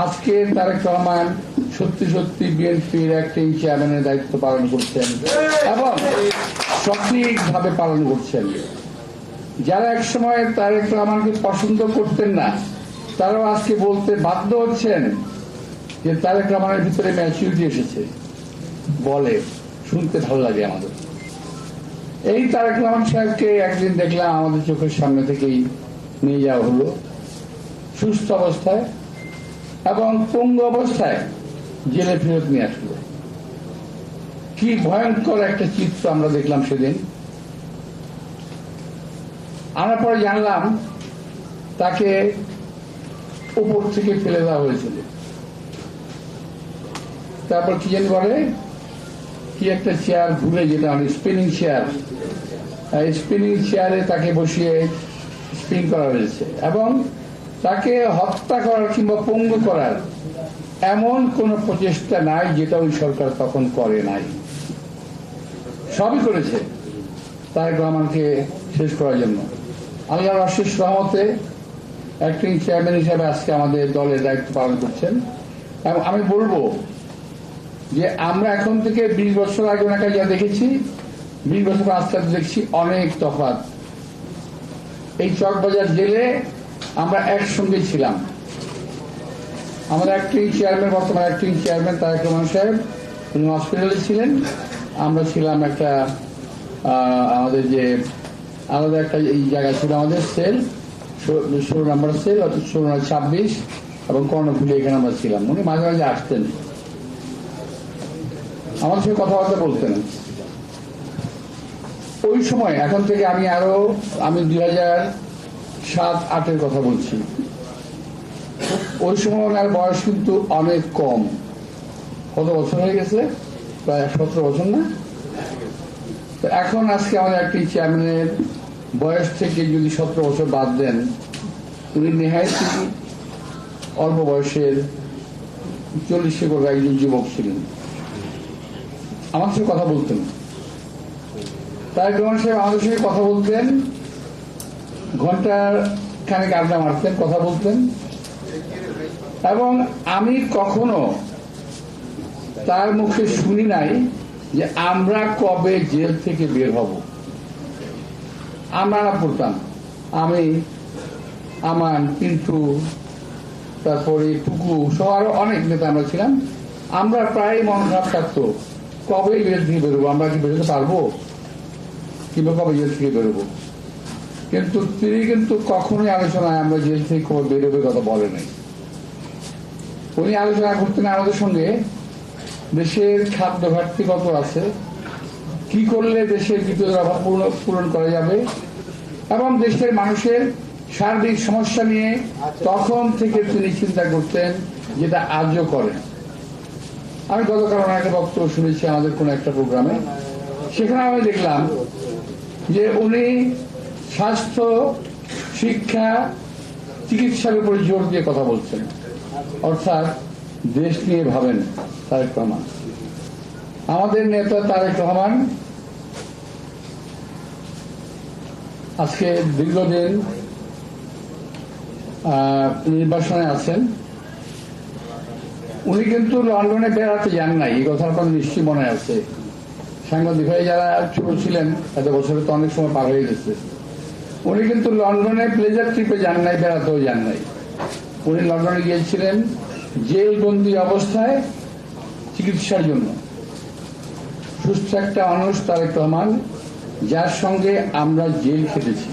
আজকে তারেক রহমান সত্যি সত্যি বিএনপির অ্যাক্টিং চেয়ারম্যানের দায়িত্ব পালন করছেন এবং সঠিকভাবে পালন করছেন। যারা একসময় তারেক রহমানকে পছন্দ করতেন না, তারাও আজকে বলতে বাধ্য হচ্ছেন যে তারেক রহমানের ভিতরে ম্যাচুরিটি এসেছে। বলে, শুনতে ভালো লাগে আমাদের। এই তারেক রহমান সাহেবকে একদিন দেখলাম আমাদের চোখের সামনে থেকেই নিয়ে যাওয়া হলো। সুস্থ অবস্থায় এবং পঙ্গু অবস্থায় জেলে ফেরত নিয়ে আসলো। কি ভয়ঙ্কর একটা চিত্র আমরা দেখলাম সেদিন। আমরা পরে জানলাম তাকে উপর থেকে ফেলে দেওয়া হয়েছিল। তারপর কি জানি বলে? কি একটা চেয়ার ঘুরে যেটা মানে স্পিনিং চেয়ার স্পিনিং চেয়ারে তাকে বসিয়ে স্পিন করা হয়েছে। এবং তাকে হত্যা করার কিংবা পঙ্গু করার এমন কোন প্রচেষ্টা নাই যেটা ওই সরকার তখন করে নাই। সবই করেছে তারেক রহমানকে শেষ করার জন্য। আল্লাহর অশেষ রহমতে অ্যাক্টিং চেয়ারম্যান হিসেবে আজকে আমাদের দলের দায়িত্ব পালন করছেন। এবং আমি বলব যে আমরা এখন থেকে বিশ বছর আগে ওনাকে যা দেখেছি, বিশ বছর আস্তে দেখছি অনেক তফাৎ। এই চকবাজার জেলে আমরা একসঙ্গে ছিলাম। আমাদের অ্যাক্টিং চেয়ারম্যান বর্তমান অ্যাক্টিং চেয়ারম্যান তারেক রহমান সাহেব, উনি হসপিটালে ছিলেন। আমরা ছিলাম একটা আমাদের যে, আলাদা একটা এই জায়গা ছিল আমাদের সেল ষোলো নম্বর সেল ষোলো নম্বর ছাব্বিশ, এবং কর্ণফুলি এখানে আমরা ছিলাম। উনি মাঝে মাঝে আসতেন। আমার সঙ্গে কথাবার্তা বলতেন। ওই সময়, এখন থেকে আমি আরও, আমি দুই হাজার সাত, আটের কথা বলছি। ওই সময় ওনার বয়স কিন্তু অনেক কম। কত বছর হয়ে গেছে? প্রায় সতেরো বছর না? তো এখন আজকে আমাদের একটি চেয়ারম্যানের বয়স থেকে যদি সতেরো বছর বাদ দেন, উনি নেহায় অল্প বয়সের চল্লিশে করে একজন যুবক ছিলেন। আমার সঙ্গে কথা বলতেন। তারেক রহমান সাহেব আমাদের সঙ্গে কথা বলতেন। ঘণ্টার খানিক আড্ডা মারতেন, কথা বলতেন। এবং আমি কখনো তার মুখে শুনি নাই যে আমরা কবে জেল থেকে বের হব। আমরা না পড়তাম। আমি আমান পিন্টু, তারপরে টুকু সব আরও অনেক নেতা আমরা ছিলাম। আমরা প্রায় মন খারাপ থাকতো, কবে জেল থেকে বেরোবো আমরা কি বেরোতে পারব? কিংবা কবে জেল থেকে বেরোবো কিন্তু তিনি কিন্তু কখনোই আলোচনায় আমরা জেল থেকে বেরোবে কথা বলে নাই উনি আলোচনা করতেন আমাদের সঙ্গে, দেশের খাদ্য ঘাটতি কত আছে, কি করলে দেশের বিদ্যুতের অভাব পূরণ- করা যাবে, এবং দেশের মানুষের সার্বিক সমস্যা নিয়ে তখন থেকে তিনি চিন্তা করতেন যেটা আজও করেন। আমি গতকাল ওনার একটা বক্তব্য শুনেছি আমাদের কোন একটা প্রোগ্রামে। সেখানে আমি দেখলাম যে উনি স্বাস্থ্য শিক্ষা চিকিৎসার উপরে জোর দিয়ে কথা বলছেন। অর্থাৎ দেশ নিয়ে ভাবেন তারেক রহমান। আমাদের নেতা তারেক রহমান আজকে দীর্ঘদিন আহ, নির্বাসনে আছেন। উনি কিন্তু লন্ডনে বেড়াতে যান নাই এই কথার আপনাদের নিশ্চয়ই মনে আছে। সাংবাদিক ভাই যারা ছোট ছিলেন এত বছরে তো অনেক সময় পার হয়ে গেছে। উনি কিন্তু লন্ডনে প্লেজার ট্রিপে যান নাই, বেড়াতেও যান নাই। উনি লন্ডনে গিয়েছিলেন জেল জেলবন্দি অবস্থায় চিকিৎসার জন্য। সুস্থ একটা তারেক রহমান, যার সঙ্গে আমরা জেল খেটেছি।